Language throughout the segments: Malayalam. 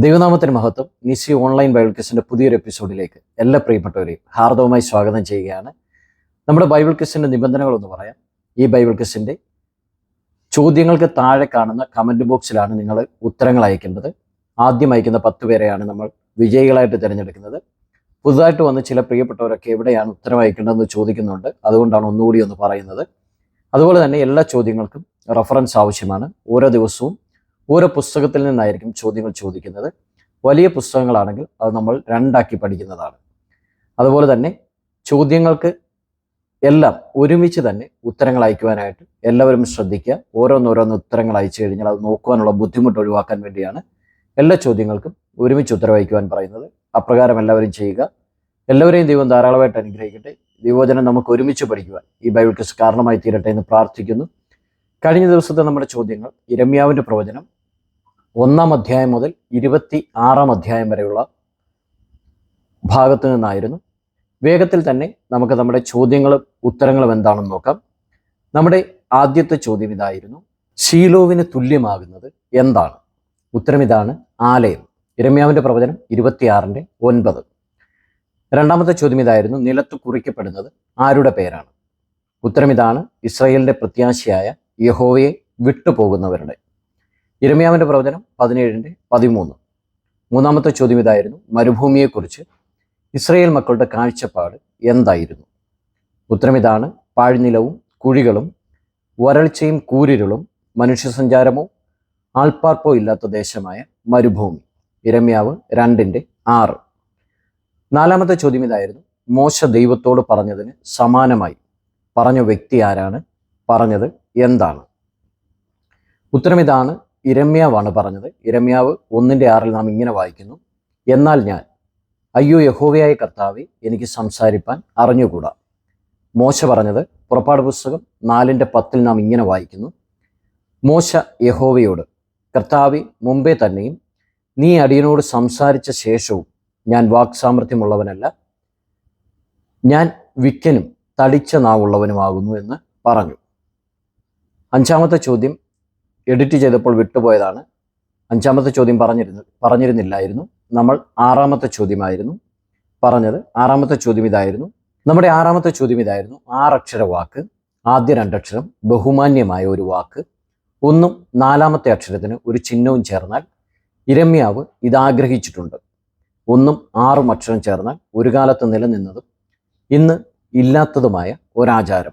ദൈവനാമത്തിന് മഹത്വം. നിസി ഓൺലൈൻ ബൈബിൾ ക്വസ്റ്റിന്റെ പുതിയൊരു എപ്പിസോഡിലേക്ക് എല്ലാ പ്രിയപ്പെട്ടവരെയും ഹാർദവമായി സ്വാഗതം ചെയ്യുകയാണ്. നമ്മുടെ ബൈബിൾ ക്വിസിന്റെ നിബന്ധനകളൊന്ന് പറയാം. ഈ ബൈബിൾ ക്വസ്റ്റിന്റെ ചോദ്യങ്ങൾക്ക് താഴെ കാണുന്ന കമന്റ് ബോക്സിലാണ് നിങ്ങൾ ഉത്തരങ്ങൾ അയക്കേണ്ടത്. ആദ്യം അയക്കുന്ന പത്ത് പേരെയാണ് നമ്മൾ വിജയികളായിട്ട് തിരഞ്ഞെടുക്കുന്നത്. പുതുതായിട്ട് വന്ന് ചില പ്രിയപ്പെട്ടവരൊക്കെ എവിടെയാണ് ഉത്തരം അയക്കേണ്ടതെന്ന് ചോദിക്കുന്നുണ്ട്. അതുകൊണ്ടാണ് ഒന്നുകൂടി ഒന്ന് പറയുന്നത്. അതുപോലെ തന്നെ എല്ലാ ചോദ്യങ്ങൾക്കും റെഫറൻസ് ആവശ്യമാണ്. ഓരോ ദിവസവും ഓരോ പുസ്തകത്തിൽ നിന്നായിരിക്കും ചോദ്യങ്ങൾ ചോദിക്കുന്നത്. വലിയ പുസ്തകങ്ങളാണെങ്കിൽ അത് നമ്മൾ രണ്ടാക്കി പഠിക്കുന്നതാണ്. അതുപോലെ തന്നെ ചോദ്യങ്ങൾക്ക് എല്ലാം ഒരുമിച്ച് തന്നെ ഉത്തരങ്ങൾ അയക്കുവാനായിട്ട് എല്ലാവരും ശ്രദ്ധിക്കുക. ഓരോന്നോരോന്ന് ഉത്തരങ്ങൾ അയച്ചു കഴിഞ്ഞാൽ അത് നോക്കുവാനുള്ള ബുദ്ധിമുട്ട് ഒഴിവാക്കാൻ വേണ്ടിയാണ് എല്ലാ ചോദ്യങ്ങൾക്കും ഒരുമിച്ച് ഉത്തരം അയക്കുവാൻ പറയുന്നത്. അപ്രകാരം എല്ലാവരും ചെയ്യുക. എല്ലാവരെയും ദൈവം ധാരാളമായിട്ട് അനുഗ്രഹിക്കട്ടെ. ദൈവോചനം നമുക്ക് ഒരുമിച്ച് പഠിക്കുവാൻ ഈ ബൈബിൾ ക്വിസ് കാരണമായി തീരട്ടെ എന്ന് പ്രാർത്ഥിക്കുന്നു. കഴിഞ്ഞ ദിവസത്തെ നമ്മുടെ ചോദ്യങ്ങൾ ഇരമ്യാവിന്റെ പ്രവചനം ഒന്നാം അധ്യായം മുതൽ ഇരുപത്തി ആറാം അധ്യായം വരെയുള്ള ഭാഗത്ത് നിന്നായിരുന്നു. വേഗത്തിൽ തന്നെ നമുക്ക് നമ്മുടെ ചോദ്യങ്ങളും ഉത്തരങ്ങളും എന്താണെന്ന് നോക്കാം. നമ്മുടെ ആദ്യത്തെ ചോദ്യം ഇതായിരുന്നു. ഷീലോവിന് തുല്യമാകുന്നത് എന്താണ്? ഉത്തരം ഇതാണ് ആലയം. ഇരമ്യാവിന്റെ പ്രവചനം ഇരുപത്തിയാറിന്റെ ഒൻപത്. രണ്ടാമത്തെ ചോദ്യം ഇതായിരുന്നു നിലത്ത് കുറിക്കപ്പെടുന്നത് ആരുടെ പേരാണ്? ഉത്തരം ഇതാണ് ഇസ്രയേലിന്റെ പ്രത്യാശയായ യഹോവയെ വിട്ടുപോകുന്നവരുടെ ഇരമ്യാവിന്റെ പ്രവചനം പതിനേഴിന്റെ പതിമൂന്ന്. മൂന്നാമത്തെ ചോദ്യം ഇതായിരുന്നു മരുഭൂമിയെക്കുറിച്ച് ഇസ്രയേൽ മക്കളുടെ കാഴ്ചപ്പാട് എന്തായിരുന്നു? ഉത്തരം ഇതാണ് പാഴ്നിലവും കുഴികളും വരൾച്ചയും കൂരിരുളും മനുഷ്യസഞ്ചാരമോ ആൾപ്പാർപ്പോ ഇല്ലാത്ത ദേശമായ മരുഭൂമി. ഇരമ്യാവ് രണ്ടിന്റെ ആറ്. നാലാമത്തെ ചോദ്യം ഇതായിരുന്നു മോശ ദൈവത്തോട് പറഞ്ഞതിന് സമാനമായി പറഞ്ഞ വ്യക്തി ആരാണ്? പറഞ്ഞത് എന്താണ്? ഉത്തരം ഇതാണ് ഇരമ്യാവാണ് പറഞ്ഞത്. ഇരമ്യാവ് ഒന്നിന്റെ ആറിൽ നാം ഇങ്ങനെ വായിക്കുന്നു എന്നാൽ ഞാൻ അയ്യോ യഹോവയായ കർത്താവെ എനിക്ക് സംസാരിപ്പാൻ അറിഞ്ഞുകൂടാ. മോശ പറഞ്ഞത് പുറപ്പാട് പുസ്തകം നാലിന്റെ പത്തിൽ നാം ഇങ്ങനെ വായിക്കുന്നു മോശ യഹോവയോട് കർത്താവെ മുമ്പേ തന്നെയും നീ അടിയനോട് സംസാരിച്ച ശേഷവും ഞാൻ വാക്സാമർഥ്യമുള്ളവനല്ല ഞാൻ വിക്കനും തടിച്ച നാവുള്ളവനുമാകുന്നു എന്ന് പറഞ്ഞു. അഞ്ചാമത്തെ ചോദ്യം എഡിറ്റ് ചെയ്തപ്പോൾ വിട്ടുപോയതാണ്. അഞ്ചാമത്തെ ചോദ്യം പറഞ്ഞിരുന്നു പറഞ്ഞിരുന്നില്ലായിരുന്നു. നമ്മൾ ആറാമത്തെ ചോദ്യമായിരുന്നു പറഞ്ഞത്. ആറാമത്തെ ചോദ്യം ഇതായിരുന്നു. നമ്മുടെ ആറാമത്തെ ചോദ്യം ഇതായിരുന്നു. ആറക്ഷര വാക്ക് ആദ്യ രണ്ടക്ഷരം ബഹുമാന്യമായ ഒരു വാക്ക്. ഒന്നും നാലാമത്തെ അക്ഷരത്തിന് ഒരു ചിഹ്നവും ചേർന്നാൽ ഇരമ്യാവ് ഇതാഗ്രഹിച്ചിട്ടുണ്ട്. ഒന്നും ആറും അക്ഷരം ചേർന്നാൽ ഒരു കാലത്ത് നിലനിന്നതും ഇന്ന് ഇല്ലാത്തതുമായ ഒരാചാരം.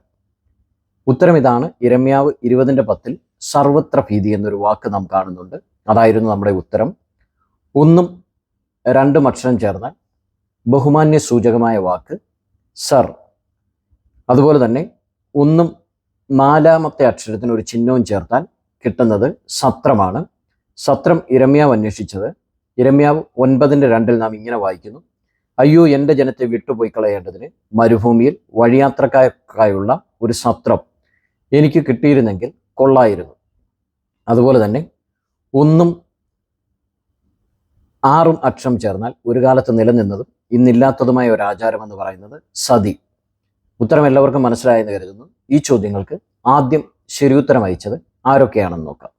ഉത്തരം ഇതാണ്. ഇരമ്യാവ് ഇരുപതിന്റെ പത്തിൽ സർവത്ര ഭീതി എന്നൊരു വാക്ക് നാം കാണുന്നുണ്ട്. അതായിരുന്നു നമ്മുടെ ഉത്തരം. ഒന്നും രണ്ടും അക്ഷരം ചേർന്നാൽ ബഹുമാന്യ സൂചകമായ വാക്ക് സർ. അതുപോലെ തന്നെ ഒന്നും നാലാമത്തെ അക്ഷരത്തിന് ഒരു ചിഹ്നവും ചേർത്താൽ കിട്ടുന്നത് സത്രമാണ്. സത്രം ഇരമ്യാവ് അന്വേഷിച്ചത്. ഇരമ്യാവ് ഒൻപതിന്റെ രണ്ടിൽ നാം ഇങ്ങനെ വായിക്കുന്നു. അയ്യോ എന്റെ ജനത്തെ വിട്ടുപോയി കളയേണ്ടതിന് മരുഭൂമിയിൽ വഴിയാത്രക്കാർക്കായുള്ള ഒരു സത്രം എനിക്ക് കിട്ടിയിരുന്നെങ്കിൽ കൊള്ളായിരുന്നു. അതുപോലെ തന്നെ ഒന്നും ആറും അക്ഷം ചേർന്നാൽ ഒരു കാലത്ത് നിലനിന്നതും ഇന്നില്ലാത്തതുമായ ഒരു ആചാരം എന്ന് പറയുന്നത് സതി. ഉത്തരം എല്ലാവർക്കും മനസ്സിലായെന്ന് കരുതുന്നു. ഈ ചോദ്യങ്ങൾക്ക് ആദ്യം ശരിയുത്തരം അയച്ചത് ആരൊക്കെയാണെന്ന് നോക്കാം.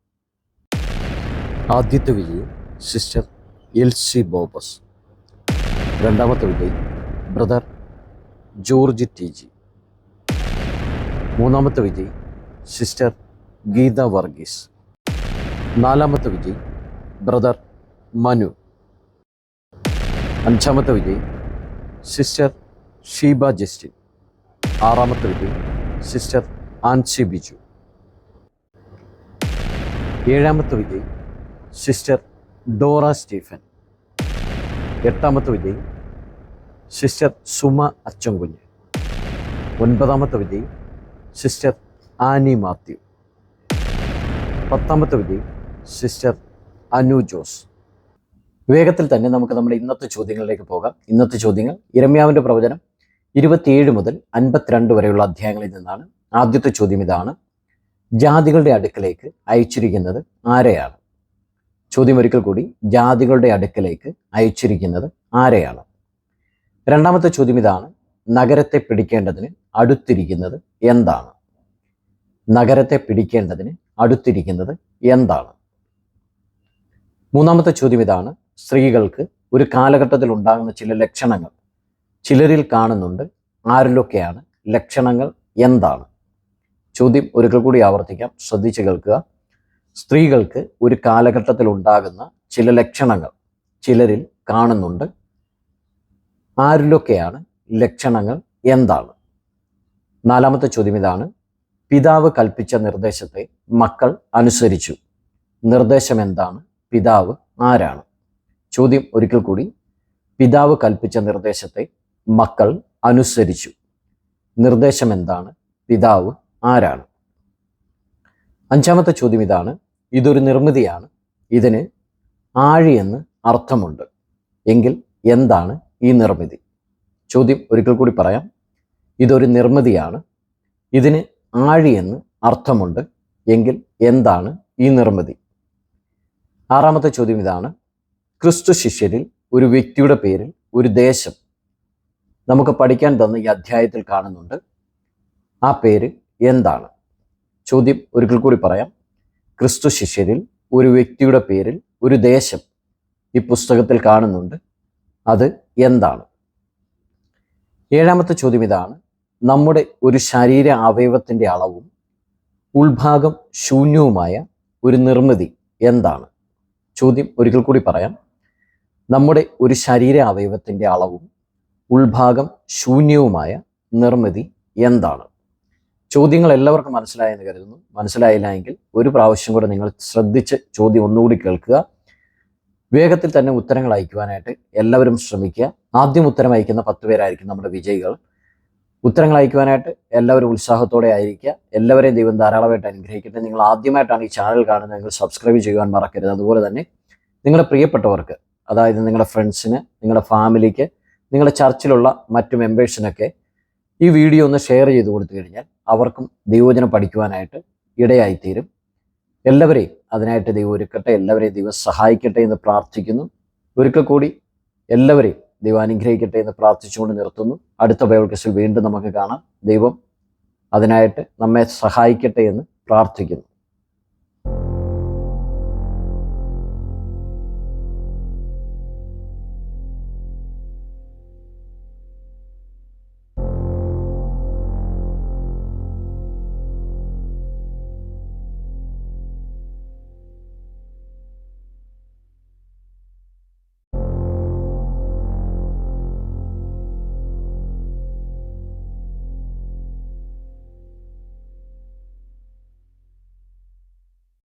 ആദ്യത്തെ വിജയി സിസ്റ്റർ എൽസി ബോബസ്. രണ്ടാമത്തെ വിജയി ബ്രദർ ജോർജ് ടി ജി. മൂന്നാമത്തെ വിജയി സിസ്റ്റർ ഗീത വർഗീസ്. നാലാമത്തെ വിജയ് ബ്രദർ മനു. അഞ്ചാമത്തെ വിജയ് സിസ്റ്റർ ഷീബ ജസ്റ്റിൻ. ആറാമത്തെ വിജയ് സിസ്റ്റർ ആൻസി ബിജു. ഏഴാമത്തെ വിജയ് സിസ്റ്റർ ഡോറ സ്റ്റീഫൻ. എട്ടാമത്തെ വിജയ് സിസ്റ്റർ സുമ അച്ചൻകുഞ്ഞ് ഒൻപതാമത്തെ വിജയ് സിസ്റ്റർ ആനി മാത്യു. പത്താമത്തെ വിജയി സിസ്റ്റർ അനു ജോസ്. വേഗത്തിൽ തന്നെ നമുക്ക് നമ്മുടെ ഇന്നത്തെ ചോദ്യങ്ങളിലേക്ക് പോകാം. ഇന്നത്തെ ചോദ്യങ്ങൾ ഇരമ്യാവിന്റെ പ്രവചനം ഇരുപത്തിയേഴ് മുതൽ അൻപത്തിരണ്ട് വരെയുള്ള അധ്യായങ്ങളിൽ നിന്നാണ്. ആദ്യത്തെ ചോദ്യം ഇതാണ്. ജാതികളുടെ അടുക്കലേക്ക് അയച്ചിരിക്കുന്നത് ആരെയാണ്? ചോദ്യം ഒരിക്കൽ കൂടി. ജാതികളുടെ അടുക്കലേക്ക് അയച്ചിരിക്കുന്നത് ആരെയാണ്? രണ്ടാമത്തെ ചോദ്യം ഇതാണ്. നഗരത്തെ പിടിക്കേണ്ടതിന് അടുത്തിരിക്കുന്നത് എന്താണ്? നഗരത്തെ പിടിക്കേണ്ടതിന് അടുത്തിരിക്കുന്നത് എന്താണ്? മൂന്നാമത്തെ ചോദ്യം ഇതാണ്. സ്ത്രീകൾക്ക് ഒരു കാലഘട്ടത്തിൽ ഉണ്ടാകുന്ന ചില ലക്ഷണങ്ങൾ. ചിലരിൽ കാണുന്നുണ്ട് ആരിലൊക്കെയാണ് ലക്ഷണങ്ങൾ എന്താണ്? ചോദ്യം ഒരിക്കൽ കൂടി ആവർത്തിക്കാം. ശ്രദ്ധിച്ചു കേൾക്കുക. സ്ത്രീകൾക്ക് ഒരു കാലഘട്ടത്തിൽ ഉണ്ടാകുന്ന ചില ലക്ഷണങ്ങൾ ചിലരിൽ കാണുന്നുണ്ട്. ആരിലൊക്കെയാണ് ലക്ഷണങ്ങൾ എന്താണ്? നാലാമത്തെ ചോദ്യം ഇതാണ്. പിതാവ് കൽപ്പിച്ച നിർദ്ദേശത്തെ മക്കൾ അനുസരിച്ചു. നിർദ്ദേശം എന്താണ്? പിതാവ് ആരാണ്? ചോദ്യം ഒരിക്കൽ കൂടി. പിതാവ് കൽപ്പിച്ച നിർദ്ദേശത്തെ മക്കൾ അനുസരിച്ചു. നിർദ്ദേശം എന്താണ്? പിതാവ് ആരാണ്? അഞ്ചാമത്തെ ചോദ്യം ഇതാണ്. ഇതൊരു നിർമ്മിതിയാണ്. ഇതിന് ആഴി എന്ന് അർത്ഥമുണ്ട്. എങ്കിൽ എന്താണ് ഈ നിർമ്മിതി? ചോദ്യം ഒരിക്കൽ കൂടി പറയാം. ഇതൊരു നിർമ്മിതിയാണ്. ഇതിന് ആഴി എന്ന് അർത്ഥമുണ്ട്. എങ്കിൽ എന്താണ് ഈ നിർമ്മിതി? ആറാമത്തെ ചോദ്യം ഇതാണ്. ക്രിസ്തു ശിഷ്യരിൽ ഒരു വ്യക്തിയുടെ പേരിൽ ഒരു ദേശം നമുക്ക് പഠിക്കാൻ തന്ന ഈ അധ്യായത്തിൽ കാണുന്നുണ്ട്. ആ പേര് എന്താണ്? ചോദ്യം ഒരിക്കൽ കൂടി പറയാം. ക്രിസ്തു ശിഷ്യരിൽ ഒരു വ്യക്തിയുടെ പേരിൽ ഒരു ദേശം ഈ പുസ്തകത്തിൽ കാണുന്നുണ്ട്. അത് എന്താണ്? ഏഴാമത്തെ ചോദ്യം ഇതാണ്. നമ്മുടെ ഒരു ശരീര അവയവത്തിന്റെ അളവും ഉൾഭാഗം ശൂന്യവുമായ ഒരു നിർമ്മിതി എന്താണ്? ചോദ്യം ഒരിക്കൽ കൂടി പറയാം. നമ്മുടെ ഒരു ശരീര അവയവത്തിന്റെ അളവും ഉൾഭാഗം ശൂന്യവുമായ നിർമ്മിതി എന്താണ്? ചോദ്യങ്ങൾ എല്ലാവർക്കും മനസ്സിലായെന്ന് കരുതുന്നു. മനസ്സിലായില്ല എങ്കിൽ ഒരു പ്രാവശ്യം കൂടെ നിങ്ങൾ ശ്രദ്ധിച്ച് ചോദ്യം ഒന്നുകൂടി കേൾക്കുക. വേഗത്തിൽ തന്നെ ഉത്തരങ്ങൾ അയക്കുവാനായിട്ട് എല്ലാവരും ശ്രമിക്കുക. ആദ്യം ഉത്തരം അയക്കുന്ന പത്ത് പേരായിരിക്കും നമ്മുടെ വിജയികൾ. ഉത്തരങ്ങൾ അയക്കുവാനായിട്ട് എല്ലാവരും ഉത്സാഹത്തോടെ ആയിരിക്കുക. എല്ലാവരെയും ദൈവം ധാരാളമായിട്ട് അനുഗ്രഹിക്കട്ടെ. നിങ്ങൾ ആദ്യമായിട്ടാണ് ഈ ചാനൽ കാണുന്നത് നിങ്ങൾ സബ്സ്ക്രൈബ് ചെയ്യുവാൻ മറക്കരുത്. അതുപോലെ തന്നെ നിങ്ങളുടെ പ്രിയപ്പെട്ടവർക്ക് അതായത് നിങ്ങളുടെ ഫ്രണ്ട്സിന് നിങ്ങളുടെ ഫാമിലിക്ക് നിങ്ങളുടെ ചർച്ചിലുള്ള മറ്റു മെമ്പേഴ്സിനൊക്കെ ഈ വീഡിയോ ഒന്ന് ഷെയർ ചെയ്ത് കൊടുത്തു കഴിഞ്ഞാൽ അവർക്കും ദൈവജനം പഠിക്കുവാനായിട്ട് ഇടയായിത്തീരും. എല്ലാവരെയും അതിനായിട്ട് ദൈവം ഒരുക്കട്ടെ. എല്ലാവരെയും ദൈവം സഹായിക്കട്ടെ എന്ന് പ്രാർത്ഥിക്കുന്നു. ഒരിക്കൽ കൂടി എല്ലാവരെയും ദൈവം അനുഗ്രഹിക്കട്ടെ എന്ന് പ്രാർത്ഥിച്ചുകൊണ്ട് നിർത്തുന്നു. അടുത്ത ബൈബിൾ ക്വസ്റ്റിൽ വീണ്ടും നമുക്ക് കാണാം. ദൈവം അതിനായിട്ട് നമ്മെ സഹായിക്കട്ടെ എന്ന് പ്രാർത്ഥിക്കുന്നു.